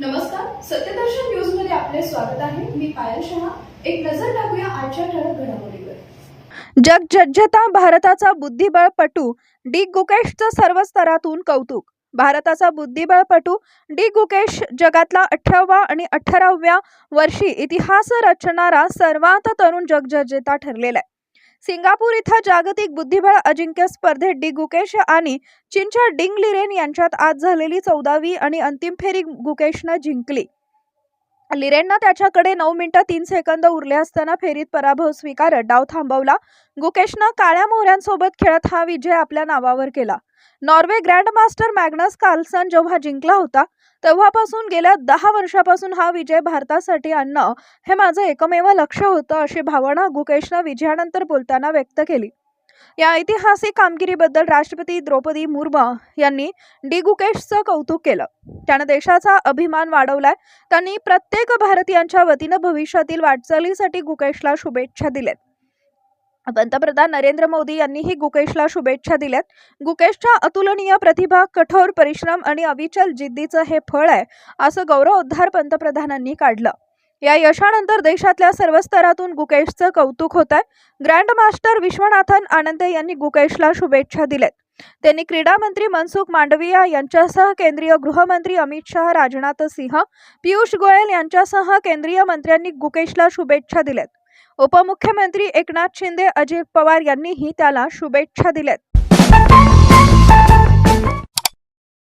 नमस्कार सत्यदर्शन न्यूजमध्ये आपले स्वागत आहे. मी पायल शहा. एक नजर टाकूया आजच्या ठळक घडामोडीवर. जगज्जता भारताचा बुद्धिबळपटू डी गुकेशचं सर्व स्तरातून कौतुक. भारताचा बुद्धिबळपटू डी गुकेश जगातला अठरावा आणि अठराव्या वर्षी इतिहास रचणारा सर्वात तरुण जगज्जेता ठरलेला आहे. सिंगापूर इथं जागतिक बुद्धिबळ अजिंक्य स्पर्धेत डी गुकेश आणि चीनच्या डिंग लिरेन यांच्यात आज झालेली चौदावी आणि अंतिम फेरी गुकेशनं जिंकली. लिरेननं त्याच्याकडे नऊ मिनिटं तीन सेकंद उरले असताना फेरीत पराभव स्वीकारत डाव थांबवला. गुकेशनं काळ्या मोहऱ्यांसोबत खेळत हा विजय आपल्या नावावर केला. नॉर्वे ग्रँडमास्टर मॅग्नस कार्लसन जेव्हा जिंकला होता तेव्हापासून गेल्या दहा वर्षापासून हा विजय भारतासाठी आणणं हे माझं एकमेव लक्ष होतं अशी भावना गुकेशनं विजयानंतर बोलताना व्यक्त केली. या ऐतिहासिक कामगिरीबद्दल राष्ट्रपती द्रौपदी मुर्मू यांनी डी. गुकेशचं कौतुक केलं. त्यानं देशाचा अभिमान वाढवलाय. त्यांनी प्रत्येक भारतीयांच्या वतीनं भविष्यातील वाटचालीसाठी गुकेशला शुभेच्छा दिल्यात. पंतप्रधान नरेंद्र मोदी यांनीही गुकेशला शुभेच्छा दिल्यात. गुकेशच्या अतुलनीय प्रतिभा कठोर परिश्रम आणि अविचल जिद्दीचं हे फळ आहे असं गौरवोद्धार पंतप्रधानांनी काढलं. या यशानंतर देशातल्या सर्व स्तरातून गुकेशचं कौतुक होत आहे. ग्रँड मास्टर विश्वनाथन आनंदे यांनी गुकेशला शुभेच्छा दिल्यात. त्यांनी क्रीडा मंत्री मनसुख मांडविया यांच्यासह केंद्रीय गृहमंत्री अमित शहा राजनाथ सिंह पियुष गोयल यांच्यासह केंद्रीय मंत्र्यांनी गुकेशला शुभेच्छा दिल्यात. उपमुख्यमंत्री एकनाथ शिंदे अजित पवार यांनीही त्याला शुभेच्छा दिल्यात.